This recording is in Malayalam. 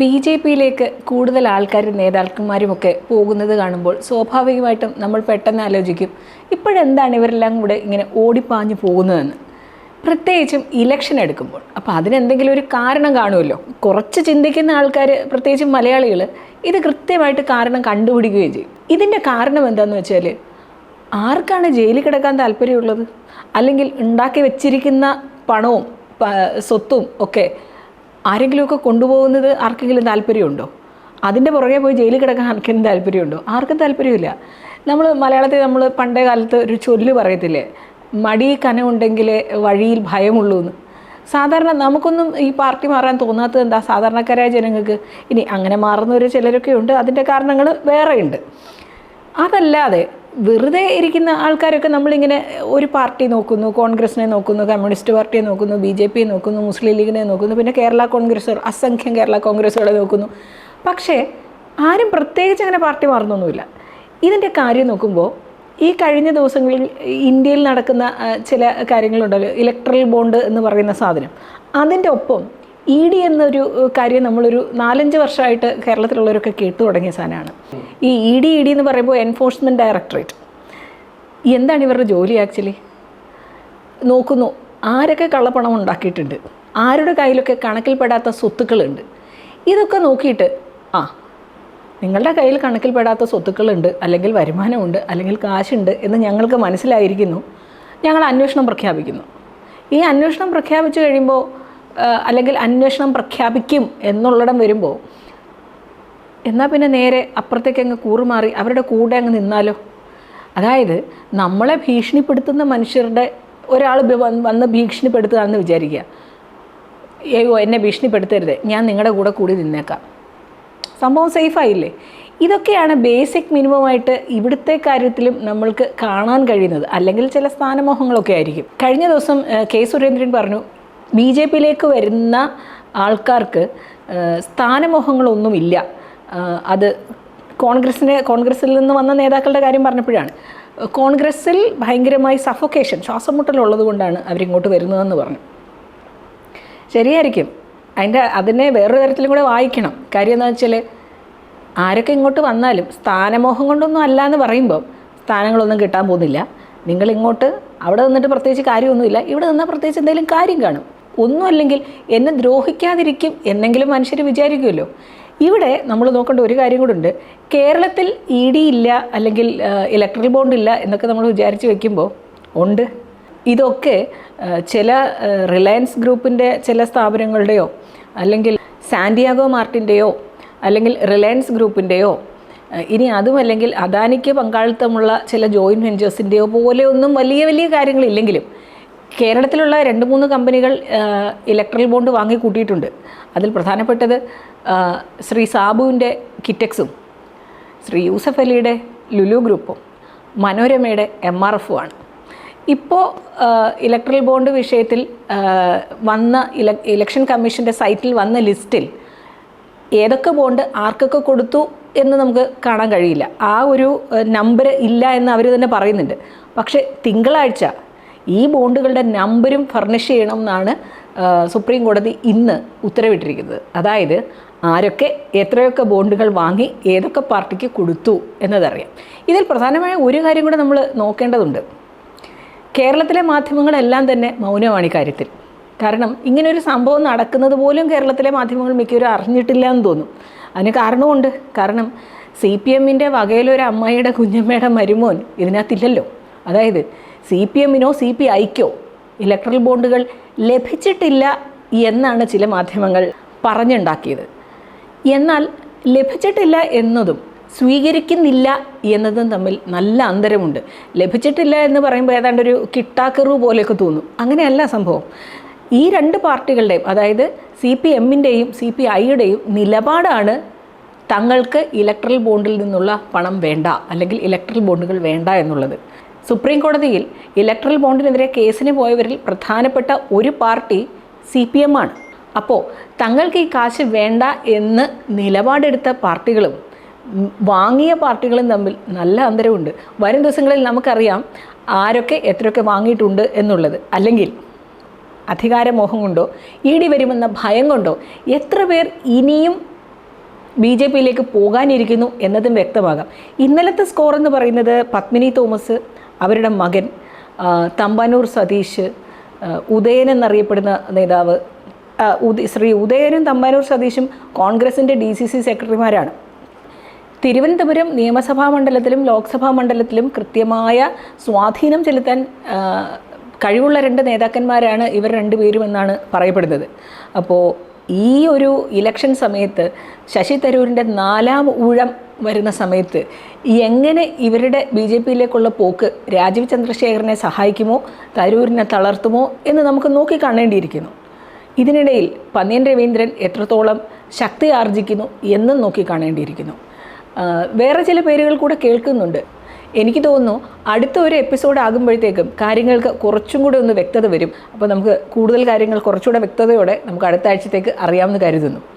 ബി ജെ പിയിലേക്ക് കൂടുതൽ ആൾക്കാരും നേതാക്കന്മാരുമൊക്കെ പോകുന്നത് കാണുമ്പോൾ സ്വാഭാവികമായിട്ടും നമ്മൾ പെട്ടെന്ന് ആലോചിക്കും ഇപ്പോഴെന്താണ് ഇവരെല്ലാം കൂടെ ഇങ്ങനെ ഓടിപ്പാഞ്ഞു പോകുന്നതെന്ന്. പ്രത്യേകിച്ചും ഇലക്ഷൻ എടുക്കുമ്പോൾ. അപ്പോൾ അതിനെന്തെങ്കിലും ഒരു കാരണം കാണുമല്ലോ? കുറച്ച് ചിന്തിക്കുന്ന ആൾക്കാർ പ്രത്യേകിച്ചും മലയാളികൾ ഇത് കൃത്യമായിട്ട് കാരണം കണ്ടുപിടിക്കുകയും ചെയ്യും. ഇതിന്റെ കാരണം എന്താണെന്ന് വെച്ചാൽ ആർക്കാണ് ജയിലിൽ കിടക്കാൻ താല്പര്യമുള്ളത്? അല്ലെങ്കിൽ ഉണ്ടാക്കി വെച്ചിരിക്കുന്ന പണവും സ്വത്തും ഒക്കെ. ആരെങ്കിലുമൊക്കെ കൊണ്ടുപോകുന്നത് ആർക്കെങ്കിലും താല്പര്യമുണ്ടോ? അതിന്റെ പുറകെ പോയി ജയിലിൽ കിടക്കാൻ ആർക്കെങ്കിലും താല്പര്യമുണ്ടോ? ആർക്കും താല്പര്യമില്ല. നമ്മൾ മലയാളത്തിൽ നമ്മൾ പണ്ടേ കാലത്ത് ഒരു ചൊല്ല് പറയത്തില്ലേ? മടി കനമുണ്ടെങ്കിൽ വഴിയിൽ ഭയമുള്ളൂ എന്ന്. സാധാരണ നമുക്കൊന്നും ഈ പാർട്ടി മാറാൻ തോന്നാത്തത് എന്താ? സാധാരണക്കാരായ ജനങ്ങൾക്ക് ഇനി അങ്ങനെ മാറുന്നവർ ചിലരൊക്കെ ഉണ്ട്. അതിന്റെ കാരണങ്ങൾ വേറെയുണ്ട്. അതല്ലാതെ വെറുതെ ഇരിക്കുന്ന ആൾക്കാരൊക്കെ നമ്മളിങ്ങനെ ഒരു പാർട്ടി നോക്കുന്നു കോൺഗ്രസിനെ നോക്കുന്നു കമ്മ്യൂണിസ്റ്റ് പാർട്ടിയെ നോക്കുന്നു ബി ജെ പിയെ നോക്കുന്നു മുസ്ലിം ലീഗിനെ നോക്കുന്നു പിന്നെ കേരള കോൺഗ്രസ് അസംഖ്യം കേരള കോൺഗ്രസ്സുകളെ നോക്കുന്നു. പക്ഷേ ആരും പ്രത്യേകിച്ച് അങ്ങനെ പാർട്ടി മാറുന്നൊന്നുമില്ല. ഇതിന്റെ കാര്യം നോക്കുമ്പോൾ ഈ കഴിഞ്ഞ ദിവസങ്ങളിൽ ഇന്ത്യയിൽ നടക്കുന്ന ചില കാര്യങ്ങളുണ്ടല്ലോ ഇലക്ട്രൽ ബോണ്ട് എന്ന് പറയുന്ന സാധനം. അതിന്റെ ഒപ്പം ഇ ഡി എന്നൊരു കാര്യം നമ്മളൊരു നാലഞ്ച് വർഷമായിട്ട് കേരളത്തിലുള്ളവരൊക്കെ കേട്ടു തുടങ്ങിയ സാധനമാണ്. ഈ ഇ ഡി ഇ ഡി എന്ന് പറയുമ്പോൾ എൻഫോഴ്സ്മെന്റ് ഡയറക്ടറേറ്റ് എന്താണ് ഇവരുടെ ജോലി ആക്ച്വലി നോക്കുന്നു ആരൊക്കെ കള്ളപ്പണം ഉണ്ടാക്കിയിട്ടുണ്ട്? ആരുടെ കയ്യിലൊക്കെ കണക്കിൽപ്പെടാത്ത സ്വത്തുക്കളുണ്ട്? ഇതൊക്കെ നോക്കിയിട്ട് ആ നിങ്ങളുടെ കയ്യിൽ കണക്കിൽപ്പെടാത്ത സ്വത്തുക്കളുണ്ട് അല്ലെങ്കിൽ വരുമാനമുണ്ട് അല്ലെങ്കിൽ കാശുണ്ട് എന്ന് ഞങ്ങൾക്ക് മനസ്സിലായിരിക്കുന്നു. ഞങ്ങൾ അന്വേഷണം പ്രഖ്യാപിക്കുന്നു. ഈ അന്വേഷണം പ്രഖ്യാപിച്ചു കഴിയുമ്പോൾ അല്ലെങ്കിൽ അന്വേഷണം പ്രഖ്യാപിക്കും എന്നുള്ളിടം വരുമ്പോൾ എന്നാൽ പിന്നെ നേരെ അപ്പുറത്തേക്ക് അങ്ങ് കൂറുമാറി അവരുടെ കൂടെ അങ്ങ് നിന്നാലോ? അതായത് നമ്മളെ ഭീഷണിപ്പെടുത്തുന്ന മനുഷ്യരുടെ ഒരാൾ വന്ന് ഭീഷണിപ്പെടുത്തുകയാണെന്ന് വിചാരിക്കുക. അയ്യോ എന്നെ ഭീഷണിപ്പെടുത്തരുത്. ഞാൻ നിങ്ങളുടെ കൂടെ കൂടി നിന്നേക്കാം. സംഭവം സേഫായില്ലേ ഇതൊക്കെയാണ് ബേസിക് മിനിമമായിട്ട് ഇവിടുത്തെ കാര്യത്തിലും നമ്മൾക്ക് കാണാൻ കഴിയുന്നത്. അല്ലെങ്കിൽ ചില സ്ഥാനമോഹങ്ങളൊക്കെ ആയിരിക്കും. കഴിഞ്ഞ ദിവസം കെ സുരേന്ദ്രൻ പറഞ്ഞു ബി ജെ പിയിലേക്ക് വരുന്ന ആൾക്കാർക്ക് സ്ഥാനമോഹങ്ങളൊന്നുമില്ല. അത് കോൺഗ്രസിനെ കോൺഗ്രസിൽ നിന്ന് വന്ന നേതാക്കളുടെ കാര്യം പറഞ്ഞപ്പോഴാണ്. കോൺഗ്രസിൽ ഭയങ്കരമായി സഫൊക്കേഷൻ ശ്വാസം മുട്ടലുള്ളത് കൊണ്ടാണ് അവരിങ്ങോട്ട് വരുന്നതെന്ന് പറഞ്ഞു. ശരിയായിരിക്കും. അതിന്റെ അതിനെ വേറൊരു തരത്തിലും കൂടെ വായിക്കണം. കാര്യം എന്താ വെച്ചാൽ ആരൊക്കെ ഇങ്ങോട്ട് വന്നാലും സ്ഥാനമോഹം കൊണ്ടൊന്നും അല്ല എന്ന് പറയുമ്പോൾ സ്ഥാനങ്ങളൊന്നും കിട്ടാൻ പോകുന്നില്ല. നിങ്ങൾ ഇങ്ങോട്ട് അവിടെ നിന്നിട്ട് പ്രത്യേകിച്ച് കാര്യമൊന്നുമില്ല. ഇവിടെ നിന്നാൽ പ്രത്യേകിച്ച് എന്തെങ്കിലും കാര്യം കാണും. ഒന്നും അല്ലെങ്കിൽ എന്നെ ദ്രോഹിക്കാതിരിക്കും എന്നെങ്കിലും മനുഷ്യർ വിചാരിക്കുമല്ലോ. ഇവിടെ നമ്മൾ നോക്കേണ്ട ഒരു കാര്യം കൂടെ ഉണ്ട്. കേരളത്തിൽ ഇ ഡി ഇല്ല അല്ലെങ്കിൽ ഇലക്ട്രൽ ബോണ്ട് ഇല്ല എന്നൊക്കെ നമ്മൾ വിചാരിച്ച് വെക്കുമ്പോൾ ഉണ്ട്. ഇതൊക്കെ ചില റിലയൻസ് ഗ്രൂപ്പിന്റെ ചില സ്ഥാപനങ്ങളുടെയോ അല്ലെങ്കിൽ സാന്റിയാഗോ മാർട്ടിന്റെയോ അല്ലെങ്കിൽ റിലയൻസ് ഗ്രൂപ്പിന്റെയോ ഇനി അതുമല്ലെങ്കിൽ അദാനിക്ക് പങ്കാളിത്തമുള്ള ചില ജോയിന്റ് വെഞ്ചേഴ്സിന്റെയോ പോലെയൊന്നും വലിയ വലിയ കാര്യങ്ങളില്ലെങ്കിലും കേരളത്തിലുള്ള രണ്ട് മൂന്ന് കമ്പനികൾ ഇലക്ട്രൽ ബോണ്ട് വാങ്ങി കൂട്ടിയിട്ടുണ്ട്. അതിൽ പ്രധാനപ്പെട്ടത് ശ്രീ സാബുവിന്റെ കിറ്റക്സും ശ്രീ യൂസഫ് അലിയുടെ ലുലു ഗ്രൂപ്പും മനോരമയുടെ എം ആർ എഫും ആണ്. ഇപ്പോൾ ഇലക്ട്രൽ ബോണ്ട് വിഷയത്തിൽ വന്ന ഇല ഇലക്ഷൻ കമ്മീഷന്റെ സൈറ്റിൽ വന്ന ലിസ്റ്റിൽ ഏതൊക്കെ ബോണ്ട് ആർക്കൊക്കെ കൊടുത്തു എന്ന് നമുക്ക് കാണാൻ കഴിയില്ല. ആ ഒരു നമ്പർ ഇല്ല എന്ന് അവർ തന്നെ പറയുന്നുണ്ട്. പക്ഷേ തിങ്കളാഴ്ച ഈ ബോണ്ടുകളുടെ നമ്പരും ഫർണിഷ് ചെയ്യണം എന്നാണ് സുപ്രീം കോടതി ഇന്ന് ഉത്തരവിട്ടിരിക്കുന്നത്. അതായത് ആരൊക്കെ എത്രയൊക്കെ ബോണ്ടുകൾ വാങ്ങി ഏതൊക്കെ പാർട്ടിക്ക് കൊടുത്തു എന്നതറിയാം. ഇതിൽ പ്രധാനമായ ഒരു കാര്യം കൂടെ നമ്മൾ നോക്കേണ്ടതുണ്ട്. കേരളത്തിലെ മാധ്യമങ്ങളെല്ലാം തന്നെ മൗനമാണ് ഇക്കാര്യത്തിൽ കാര്യത്തിൽ. കാരണം ഇങ്ങനൊരു സംഭവം നടക്കുന്നത് പോലും കേരളത്തിലെ മാധ്യമങ്ങൾ മിക്കവരും അറിഞ്ഞിട്ടില്ല എന്ന് തോന്നും. അതിന് കാരണമുണ്ട്. കാരണം സി പി എമ്മിന്റെ വകയിലൊരു അമ്മയുടെ കുഞ്ഞമ്മയുടെ മരുമോൻ ഇതിനകത്തില്ലല്ലോ. അതായത് സി പി എമ്മിനോ സി പി ഐക്കോ ഇലക്ട്രൽ ബോണ്ടുകൾ ലഭിച്ചിട്ടില്ല എന്നാണ് ചില മാധ്യമങ്ങൾ പറഞ്ഞുണ്ടാക്കിയത്. എന്നാൽ ലഭിച്ചിട്ടില്ല എന്നതും സ്വീകരിക്കുന്നില്ല എന്നതും തമ്മിൽ നല്ല അന്തരമുണ്ട്. ലഭിച്ചിട്ടില്ല എന്ന് പറയുമ്പോൾ ഏതാണ്ട് ഒരു കിട്ടാക്കറു പോലെയൊക്കെ തോന്നും. അങ്ങനെയല്ല സംഭവം. ഈ രണ്ട് പാർട്ടികളുടെയും അതായത് സി പി എമ്മിന്റെയും സി പി ഐയുടെയും നിലപാടാണ് തങ്ങൾക്ക് ഇലക്ട്രൽ ബോണ്ടിൽ നിന്നുള്ള പണം വേണ്ട അല്ലെങ്കിൽ ഇലക്ട്രൽ ബോണ്ടുകൾ വേണ്ട എന്നുള്ളത്. സുപ്രീം കോടതിയിൽ ഇലക്ട്രൽ ബോണ്ടിനെതിരെ കേസിന് പോയവരിൽ പ്രധാനപ്പെട്ട ഒരു പാർട്ടി സി പി എം ആണ്. അപ്പോൾ തങ്ങൾക്ക് ഈ കാശ് വേണ്ട എന്ന് നിലപാടെടുത്ത പാർട്ടികളും വാങ്ങിയ പാർട്ടികളും തമ്മിൽ നല്ല അന്തരമുണ്ട്. വരും ദിവസങ്ങളിൽ നമുക്കറിയാം ആരൊക്കെ എത്രയൊക്കെ വാങ്ങിയിട്ടുണ്ട് എന്നുള്ളത്. അല്ലെങ്കിൽ അധികാരമോഹം കൊണ്ടോ ഇ ഡി വരുമെന്ന ഭയം കൊണ്ടോ എത്ര പേർ ഇനിയും ബി ജെ പിയിലേക്ക് പോകാനിരിക്കുന്നു എന്നതും വ്യക്തമാകാം. ഇന്നലത്തെ സ്കോർ എന്ന് പറയുന്നത് പത്മിനി തോമസ് അവരുടെ മകൻ തമ്പാനൂർ സതീഷ് ഉദയൻ എന്നറിയപ്പെടുന്ന നേതാവ് ശ്രീ ഉദയനും തമ്പാനൂർ സതീഷും കോൺഗ്രസിന്റെ ഡി സി സി സെക്രട്ടറിമാരാണ്. തിരുവനന്തപുരം നിയമസഭാ മണ്ഡലത്തിലും ലോക്സഭാ മണ്ഡലത്തിലും കൃത്യമായ സ്വാധീനം ചെലുത്താൻ കഴിവുള്ള രണ്ട് നേതാക്കന്മാരാണ് ഇവർ രണ്ടുപേരും എന്നാണ് പറയപ്പെടുന്നത്. അപ്പോൾ ഈ ഒരു ഇലക്ഷൻ സമയത്ത് ശശി തരൂരിന്റെ നാലാം ഊഴം വരുന്ന സമയത്ത് എങ്ങനെ ഇവരുടെ ബി ജെ പിയിലേക്കുള്ള പോക്ക് രാജീവ് ചന്ദ്രശേഖരനെ സഹായിക്കുമോ തരൂരിനെ തളർത്തുമോ എന്ന് നമുക്ക് നോക്കി കാണേണ്ടിയിരിക്കുന്നു. ഇതിനിടയിൽ പന്നിയൻ രവീന്ദ്രൻ എത്രത്തോളം ശക്തി ആർജിക്കുന്നു എന്നും നോക്കി കാണേണ്ടിയിരിക്കുന്നു. വേറെ ചില പേരുകൾ കൂടെ കേൾക്കുന്നുണ്ട്. എനിക്ക് തോന്നുന്നു അടുത്ത ഒരു എപ്പിസോഡ് ആകുമ്പോഴത്തേക്കും കാര്യങ്ങൾക്ക് കുറച്ചും കൂടെ ഒന്ന് വ്യക്തത വരും. അപ്പോൾ നമുക്ക് കൂടുതൽ കാര്യങ്ങൾ കുറച്ചുകൂടെ വ്യക്തതയോടെ നമുക്ക് അടുത്ത ആഴ്ചത്തേക്ക് അറിയാമെന്ന് കരുതുന്നു.